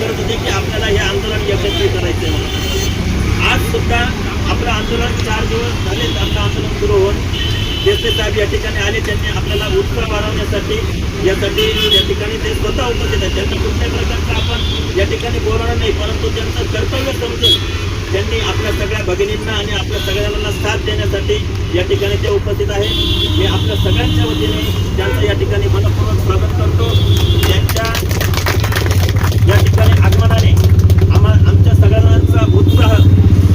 करत होते की आपल्याला हे आंदोलन यशस्वी करायचं आहे आज सुद्धा आपलं आंदोलन चार दिवस झाले आपलं आंदोलन सुरू होऊन देसाई साहेब या ठिकाणी आले. त्यांनी आपल्याला उत्साह वाढवण्यासाठी यासाठी या ठिकाणी ते स्वतः उपस्थित आहेत. त्यांनी कुठल्याही प्रकारचं आपण या ठिकाणी बोलवणार नाही परंतु त्यांचं कर्तव्य समजून त्यांनी आपल्या सगळ्या भगिनींना आणि आपल्या सगळ्यांना साथ देण्यासाठी या ठिकाणी ते उपस्थित आहेत. मी आपल्या सगळ्यांच्या वतीने त्यांचं या ठिकाणी मनपूर्वक स्वागत करतो. त्यांच्या या ठिकाणी आमचा उत्साह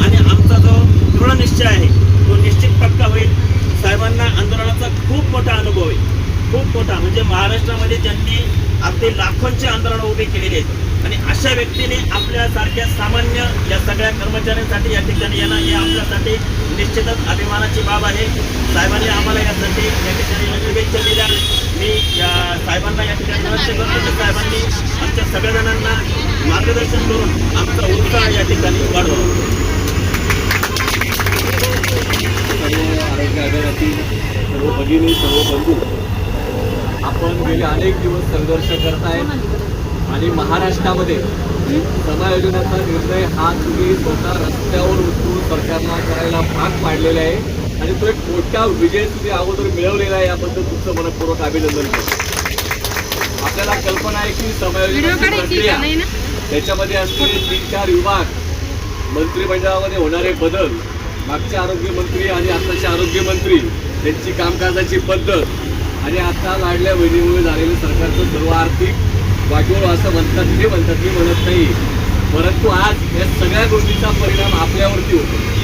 आणि आमचा जो दृढ निश्चय आहे तो निश्चित पक्का होईल. साहेबांना आंदोलनाचा खूप मोठा अनुभव आहे. खूप मोठा. म्हणजे महाराष्ट्रामध्ये ज्यांनी अगदी लाखोंचे आंदोलनं उभे केलेली आहेत आणि अशा व्यक्तीने आपल्यासारख्या सामान्य या सगळ्या कर्मचाऱ्यांसाठी या ठिकाणी येणं हे आपल्यासाठी निश्चितच अभिमानाची बाब आहे. साहेबांनी आम्हाला यासाठी या ठिकाणी शुभेच्छा दिल्या मी या साहेबांना या ठिकाणी विनंती करतो. की साहेबांनी आमच्या सगळ्या जणांना मार्गदर्शन करून आमचा उत्साह या ठिकाणी वाढवावा सर्व आरोग्य आघाडीतील सर्व भगिनी सर्व बंधू आपण गेले अनेक दिवस संघर्ष करताय आणि महाराष्ट्रामध्ये समायोजनाचा निर्णय हा तुम्ही स्वतः रस्त्यावर उतरून सरकारला करायला भाग पाडलेला आहे. आणि तो एक मोठा विजय तुम्ही अगोदर मिळवलेला आहे याबद्दल तुमचं मनपूर्वक अभिनंदन करतो. आपल्याला कल्पना आहे की समायोजनाची प्रक्रिया त्याच्यामध्ये असलेले तीन चार विभाग मंत्रिमंडळामध्ये होणारे बदल मागचे आरोग्यमंत्री आणि आताचे आरोग्यमंत्री त्यांची कामकाजाची पद्धत आणि आता लाडल्या बहिणीमुळे झालेलं सरकारचं सर्व आर्थिक वाटोळ असं म्हणतात ते म्हणतात मी म्हणत नाही. परंतु आज या सगळ्या गोष्टीचा परिणाम आपल्यावरती होतो.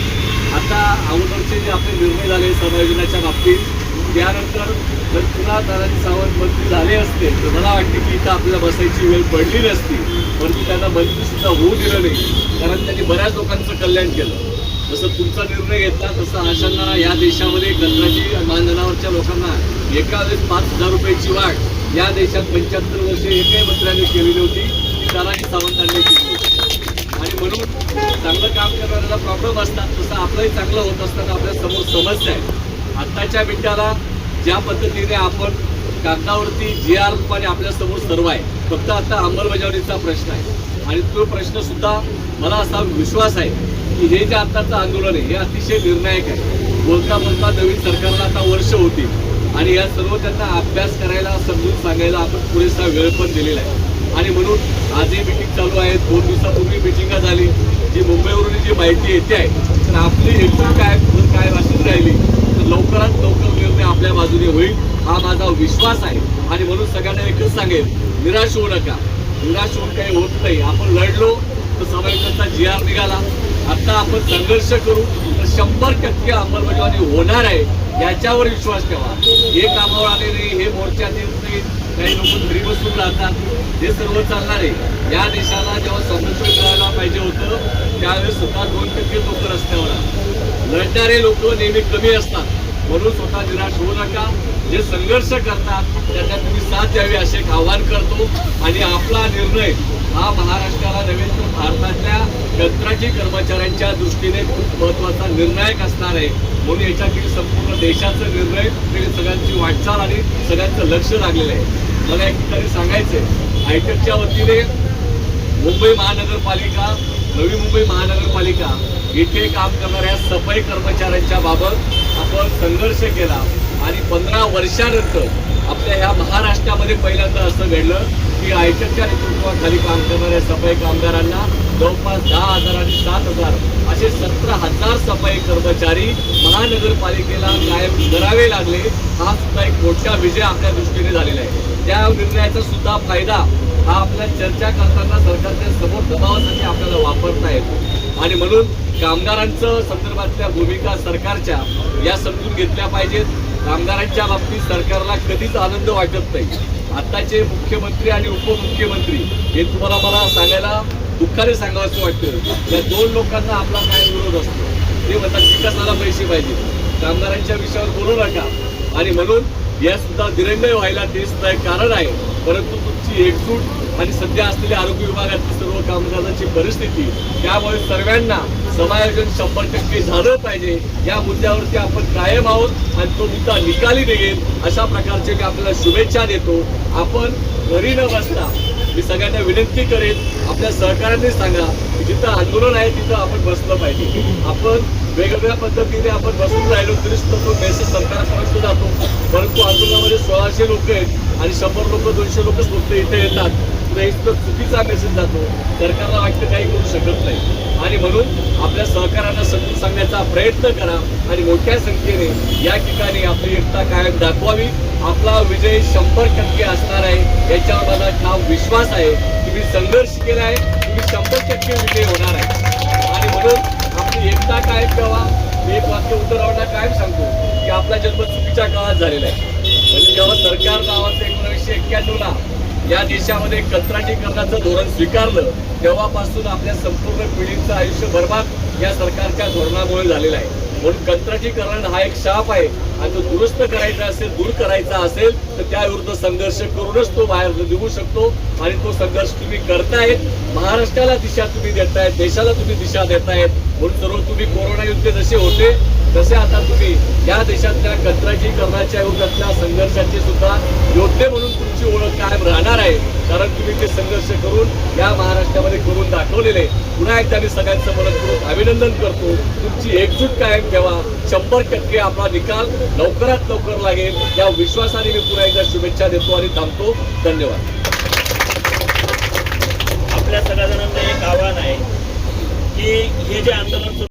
आता अगोदरचे जे आपले निर्णय झाले समायोजनाच्या बाबतीत त्यानंतर जर पुन्हा तानाजी सावंत मंत्री झाले असते तर मला वाटते की इथं आपल्याला बसायची वेळ पडली नसती परंतु त्यांना मंत्रीसुद्धा होऊ दिलं नाही कारण त्यांनी बऱ्याच लोकांचं कल्याण केलं. जसं तुमचा निर्णय घेतला तसं अशांना या देशामध्ये कंत्राटी मानधनावरच्या लोकांना एका वेळेस पाच हजार रुपयाची वाढ या देशात पंच्याहत्तर वर्षे एकही मंत्र्यांनी केलेली होती ती तानाजी सावंतांनी केली होती. म्हणून चांगलं काम करणाऱ्याला प्रॉब्लेम असतात. तसं आपलंही चांगलं होत असताना आपल्यासमोर समस्या आहे. आत्ताच्या मिनिटाला ज्या पद्धतीने आपण कागदावरती जी आर रूपाने आपल्यासमोर सर्व आहे. फक्त आता अंमलबजावणीचा प्रश्न आहे. आणि तो प्रश्नसुद्धा मला असा विश्वास आहे की हे जे आत्ताचं आंदोलन आहे हे अतिशय निर्णायक आहे. बोलता बोलता नवीन सरकारला आता वर्ष होती. आणि या सर्व त्यांना अभ्यास करायला समजून सांगायला आपण पुरेसा वेळ पण दिलेला आहे. आणि म्हणून आजही मिटिंग चालू आहे. दोन दिवसापूर्वी मिटिंगा झाली. जी मुंबईवरून जी माहिती येते आहे तर आपली एकूण काय? काय राशीच राहिली. तर लवकरात लवकर निर्णय आपल्या बाजूने होईल हा माझा विश्वास आहे. आणि म्हणून सगळ्यांना एकच सांगेल निराश होऊ नका. निराश होऊन काही होत नाही. आपण लढलो तर समाजाचा जी आर निघाला. आता आपण संघर्ष करू तर शंभर टक्के अंमलबजावणी होणार आहे याच्यावर विश्वास ठेवा. हे कामावर आले नाही हे मोर्चा देत नाही काही लोक घरी बसून राहतात हे सर्व चालणार आहे या देशाला जेव्हा स्वातंत्र्य करायला पाहिजे होतं त्यावेळेस स्वतः दोन टक्के लोक रस्त्यावर आहेत. लढणारे लोक नेहमी कमी असतात म्हणून स्वतः निराश होऊ नका जे संघर्ष करतात त्यांना तुम्ही साथ द्यावी असे एक आवाहन करतो आणि आपला निर्णय हा महाराष्ट्राला नव्हे तर भारतातल्या कंत्राटी कर्मचाऱ्यांच्या दृष्टीने खूप महत्त्वाचा निर्णायक असणार आहे म्हणून याच्यातील संपूर्ण देशाचं निर्णय ते सगळ्यांची वाटचाल आणि सगळ्यांचं लक्ष लागलेलं आहे. मला एक ठिकाणी सांगायचंय हायटेकच्या वतीने मुंबई महानगरपालिका नवी मुंबई महानगरपालिका इथे काम करणाऱ्या सफाई कर्मचाऱ्यांच्या बाबत आपण संघर्ष केला आणि पंधरा वर्षानंतर आपल्या ह्या महाराष्ट्रामध्ये पहिल्यांदा असं घडलं की आयटकच्या नेतृत्वाखाली काम करणाऱ्या सफाई कामगारांना जवळपास दहा हजार आणि सात हजार असे सतरा हजार सफाई कर्मचारी महानगरपालिकेला कायम करावे लागले. हा सुद्धा एक मोठा विजय आपल्या दृष्टीने झालेला आहे. त्या निर्णयाचा सुद्धा फायदा हा आपल्या चर्चा करताना सरकारच्या समोर दबावासाठी आपल्याला वापरता येतो. आणि म्हणून कामगारांचं संदर्भातल्या भूमिका सरकारच्या या समजून घेतल्या पाहिजेत. कामगारांच्या बाबतीत सरकारला कधीच आनंद वाटत नाही. आत्ताचे मुख्यमंत्री आणि उपमुख्यमंत्री हे तुम्हाला मला सांगायला दुःखाने सांगावं वाटतं या दोन लोकांना आपला काय विरोध असतो? ते म्हणतात विकासाला पैसे पाहिजे. कामगारांच्या विषयावर बोलू नका. आणि म्हणून या सुद्धा दिरंगाई व्हायला ते सुद्धा एक कारण आहे. परंतु तुमची एकजूट आणि सध्या असलेल्या आरोग्य विभागाची सर्व कामकाजाची परिस्थिती त्यामुळे सर्वांना समायोजन शंभर टक्के झालं पाहिजे. या मुद्द्यावरती आपण कायम आहोत आणि तो मुद्दा निकाली निघेल. अशा प्रकारचे मी आपल्याला शुभेच्छा देतो. आपण घरी न बसता मी सगळ्यांना विनंती करेन आपल्या सहकाऱ्यांनी सांगा की जिथं आंदोलन आहे तिथं आपण बसलं पाहिजे. आपण वेगवेगळ्या पद्धतीने आपण बसून राहिलो तरी सुद्धा तो मेसेज सरकारपर्यंत जातो. परंतु आंदोलनामध्ये सोळाशे लोक आहेत आणि शंभर लोक दोनशे लोक फक्त इथे येतात. तर चुकीचा मेसेज जातो. सरकारला वाटतं काही करू शकत नाही. आणि म्हणून आपल्या सहकारांना समजून सांगण्याचा प्रयत्न करा आणि मोठ्या संख्येने या ठिकाणी आपली एकता कायम दाखवावी. आपला विजय शंभर टक्के असणार आहे. याच्यावर माझा ठाम विश्वास आहे तुम्ही संघर्ष केला आहे. तुम्ही शंभर टक्के विजय होणार आहे. आणि म्हणून आपली एकता कायम ठेवा. मी एक वाक्य उद्धवरावांना कायम सांगतो की आपला जन्म चुकीच्या काळात झालेला आहे. म्हणजे जेव्हा सरकार नावाचं एकोणीसशे या देशामध्ये कंत्राटीकरणाचं धोरण स्वीकारलं तेव्हापासून आपल्या संपूर्ण पिढीचं आयुष्य बर्बाद या सरकारच्या धोरणामुळे झालेलं आहे. म्हणून कंत्राटीकरण हा एक शाप आहे. आणि तो दुरुस्त करायचा असेल दूर करायचा असेल तर त्याविरुद्ध संघर्ष करूनच तो बाहेर निघू शकतो आणि तो संघर्ष तुम्ही करतायत. महाराष्ट्राला दिशा तुम्ही देतायत देशाला तुम्ही दिशा देतायत. म्हणून सर्व तुम्ही कोरोना युद्ध जसे होते तसे आता तुम्ही या देशातल्या कंत्राटीकरणाच्या विरोधातल्या संघर्षाची सुद्धा योद्धे म्हणून तुमची ओळख कायम राहणार आहे. कारण तुम्ही ते संघर्ष करून या महाराष्ट्रामध्ये करून दाखवलेले. पुन्हा एकदा मी सगळ्यांचं करून अभिनंदन करतो. तुमची एकजूट कायम ठेवा. शंभर टक्के आपला निकाल लवकरात लवकर लागेल. या विश्वासाने मी पुन्हा एकदा शुभेच्छा देतो आणि थांबतो. धन्यवाद. आपल्या सगळ्या जणांना एक आव्हान आहे की हे जे आंदोलन